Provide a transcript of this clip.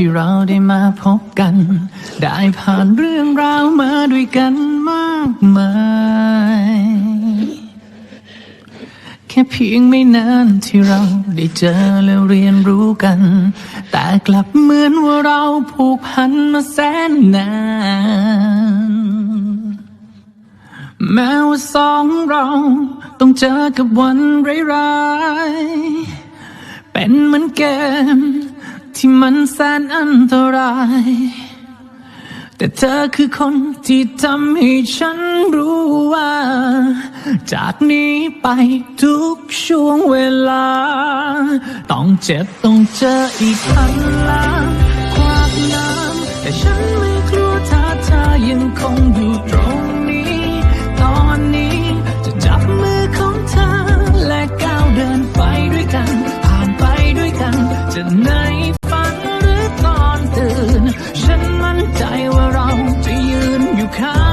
ที่เราได้มาพบกัน ได้ผ่านเรื่องราวมาด้วยกันมากมาย แค่เพียงไม่นานที่เราได้เจอและเรียนรู้กัน แต่กลับเหมือนว่าเราผูกพันมาแสนนาน แม้ว่าสองเราต้องเจอกับวันร้ายๆเป็นเหมือนเกม ที่มันแสนอันตราย แต่เธอคือคนที่ทำให้ฉันรู้ว่า จากนี้ไปทุกช่วงเวลา ต้องเจ็บต้องเจออีกพันล้านความน้ำแต่ฉันไม่กลัวถ้าเธอยังคงอยู่ตรงนี้ ตอนนี้จะจับมือของเธอและก้าวเดินไปด้วยกัน ผ่านไปด้วยกันจะน come.